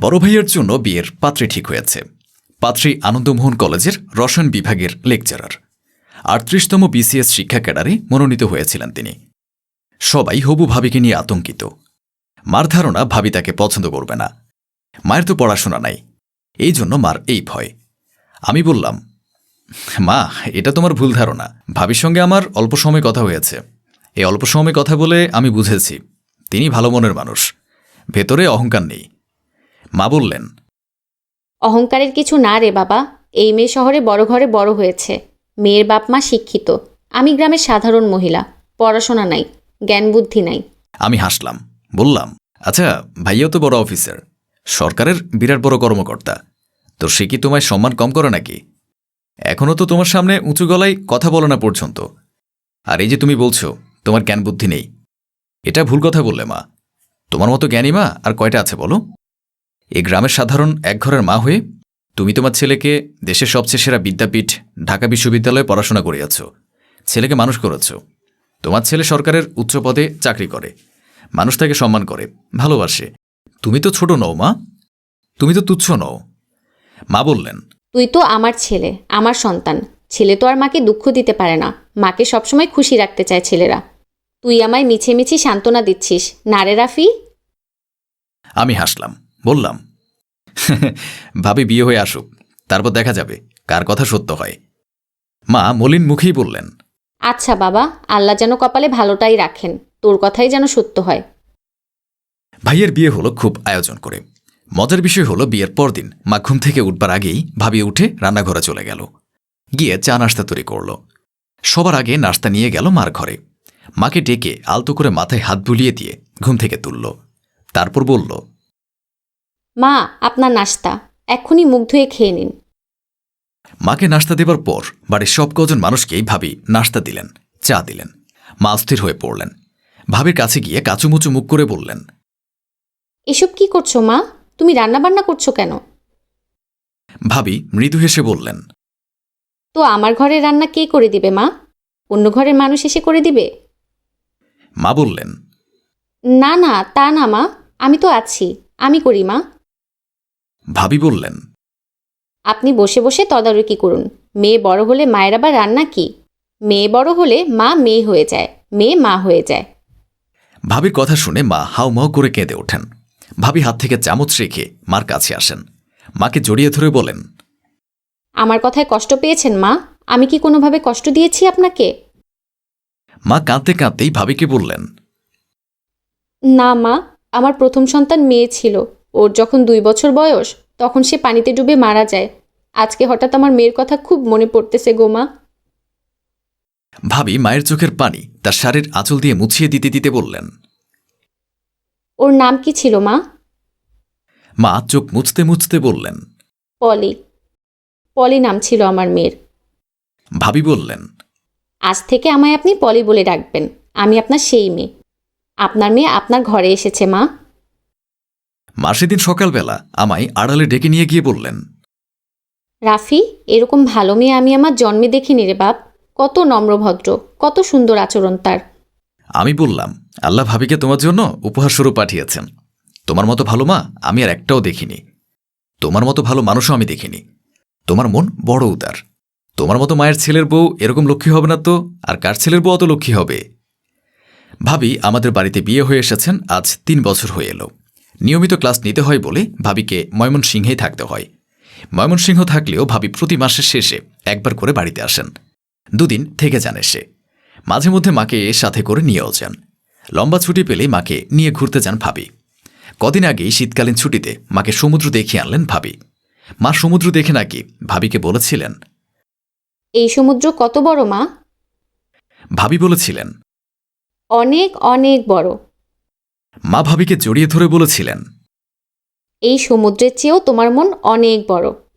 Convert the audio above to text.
বড় ভাইয়ের জন্য বিয়ের পাত্রী ঠিক হয়েছে। পাত্রী আনন্দমোহন কলেজের রসায়ন বিভাগের লেকচারার। আটত্রিশতম বিসিএস শিক্ষা ক্যাডারে মনোনীত হয়েছিলেন তিনি। সবাই হবু ভাবিকে নিয়ে আতঙ্কিত। মার ধারণা ভাবি তাকে পছন্দ করবে না। মায়ের তো পড়াশোনা নাই। এই জন্য মার এই ভয়। আমি বললাম, মা, এটা তোমার ভুল ধারণা। ভাবির সঙ্গে আমার অল্প সময় কথা হয়েছে। এই অল্প সময় কথা বলে আমি বুঝেছি। তিনি ভালো মনের মানুষ। ভেতরে অহংকার নেই। মা বললেন অহংকারের কিছু না রে বাবা এই মেয়ে শহরে বড় ঘরে বড় হয়েছে। মেয়ের বাপ মা শিক্ষিত। আমি গ্রামের সাধারণ মহিলা পড়াশোনা নাই জ্ঞান বুদ্ধি নাই। আমি হাসলাম বললাম আচ্ছা ভাইয়াও তো বড় অফিসার সরকারের বিরাট বড় কর্মকর্তা তো সে কি তোমায় সম্মান কম করে নাকি? এখনও তো তোমার সামনে উঁচু গলায় কথা বলো না পর্যন্ত। আর এই যে তুমি বলছো তোমার জ্ঞান বুদ্ধি নেই। এটা ভুল কথা বললে মা। তোমার মতো জ্ঞানী মা আর কয়টা আছে বলো? এই গ্রামের সাধারণ এক ঘরের মা হয়ে তুমি তোমার ছেলেকে দেশের সবচেয়ে সেরা বিদ্যাপীঠ ঢাকা বিশ্ববিদ্যালয়ে পড়াশোনা করিয়াছ। ছেলেকে মানুষ করেছ। তোমার ছেলে সরকারের উচ্চ পদে চাকরি করে। মানুষ তাকে সম্মান করে ভালোবাসে। তুমি তো ছোট নও মা। তুমি তো তুচ্ছ নও। মা বললেন তুই তো আমার ছেলে আমার সন্তান। ছেলে তো আর মাকে দুঃখ দিতে পারে না। মাকে সবসময় খুশি রাখতে চায় ছেলেরা। তুই আমায় মিছে মিছি সান্ত্বনা দিচ্ছিস। না রে রাফি? আমি হাসলাম। বললাম। ভাবি বিয়ে হয়ে আসুক তারপর দেখা যাবে কার কথা সত্য হয়। মা মলিন মুখেই বললেন আচ্ছা বাবা আল্লাহ যেন কপালে ভালোটাই রাখেন তোর কথাই যেন সত্য হয়। ভাইয়ের বিয়ে হলো খুব আয়োজন করে। মজার বিষয় হলো বিয়ের পরদিন মা ঘুম থেকে উঠবার আগেই ভাবি উঠে রান্নাঘরে চলে গেল। গিয়ে চা নাস্তা তৈরি করল। সবার আগে নাস্তা নিয়ে গেল মার ঘরে। মাকে ডেকে আলতো করে মাথায় হাত বুলিয়ে দিয়ে ঘুম থেকে তুলল। তারপর বলল মা আপনার নাস্তা। এক্ষুনি মুখ ধুয়ে খেয়ে নিন। মাকে নাস্তা দেবার পর বাড়ির সব কজন মানুষকেই ভাবি নাস্তা দিলেন চা দিলেন মা অস্থির হয়ে পড়লেন। ভাবির কাছে গিয়ে কাচুমুচু মুখ করে বললেন এসব কি করছ মা? তুমি রান্নাবান্না করছ কেন? ভাবি মৃদু হেসে বললেন তো আমার ঘরের রান্না কে করে দিবে মা? অন্য ঘরের মানুষ এসে করে দিবে? মা বললেন না না তা না মা। আমি তো আছি। আমি করি মা। ভাবি বললেন আপনি বসে বসে তদারকি করুন। মেয়ে বড় হলে মায়ের আবার রান্না কি? মেয়ে বড় হলে মা মেয়ে হয়ে যায় মেয়ে মা হয়ে যায়। ভাবির কথা শুনে মা হাউমাউ করে কেঁদে ওঠেন। ভাবি হাত থেকে চামচ রেখে মার কাছে আসেন। মাকে জড়িয়ে ধরে বলেন আমার কথায় কষ্ট পেয়েছেন মা? আমি কি কোনোভাবে কষ্ট দিয়েছি আপনাকে? মা কাঁদতে কাঁদতেই ভাবিকে বললেন না মা আমার প্রথম সন্তান মেয়ে ছিল। ওর যখন দুই বছর বয়স তখন সে পানিতে ডুবে মারা যায়। আজকে হঠাৎ আমার মেয়ের কথা খুব মনে পড়তেছে গো মা। ভাবি মায়ের চোখের পানি তার শাড়ির আঁচল দিয়ে মুছিয়ে দিতে দিতে বললেন। ওর নাম কি ছিল মা? মা চোখ মুছতে মুছতে বললেন। পলি। পলি নাম ছিল আমার মেয়ের। ভাবি বললেন। আজ থেকে আমায় আপনি পলি বলে ডাকবেন। আমি আপনার সেই মেয়ে। আপনার মেয়ে আপনার ঘরে এসেছে মা। মা সেদিন সকালবেলা আমায় আড়ালে ডেকে নিয়ে গিয়ে বললেন রাফি এরকম ভালো মেয়ে আমি আমার জন্মে দেখিনি রে বাপ। কত নম্রভদ্র কত সুন্দর আচরণ তার। আমি বললাম আল্লাহ ভাবিকে তোমার জন্য উপহার উপহারস্বরূপ পাঠিয়েছেন। তোমার মতো ভালো মা আমি আর একটাও দেখিনি। তোমার মতো ভালো মানুষও আমি দেখিনি। তোমার মন বড় উদার। তোমার মতো মায়ের ছেলের বউ এরকম লক্ষ্মী হবে না তো? আর কার ছেলের বউ অত লক্ষ্মী হবে? ভাবি আমাদের বাড়িতে বিয়ে হয়ে এসেছেন আজ তিন বছর হয়ে এলো। নিয়মিত ক্লাস নিতে হয় বলে ভাবিকে ময়মনসিংহেই থাকতে হয়। ময়মনসিংহ থাকলেও ভাবি প্রতি মাসের শেষে একবার করে বাড়িতে আসেন। দুদিন থেকে যান এসে। মাঝে মধ্যে মাকে সাথে করে নিয়েও যান। লম্বা ছুটি পেলেই মাকে নিয়ে ঘুরতে যান ভাবি। কদিন আগেই শীতকালীন ছুটিতে মাকে সমুদ্র দেখিয়ে আনলেন ভাবি। মা সমুদ্র দেখে নাকি ভাবিকে বলেছিলেন। এই সমুদ্র কত বড় মা? ভাবি বলেছিলেন। অনেক অনেক বড়। মা ভাবিকে জড়িয়ে ধরে বলেছিলেন এই সমুদ্রের চেয়েও তোমার মন অনেক বড়।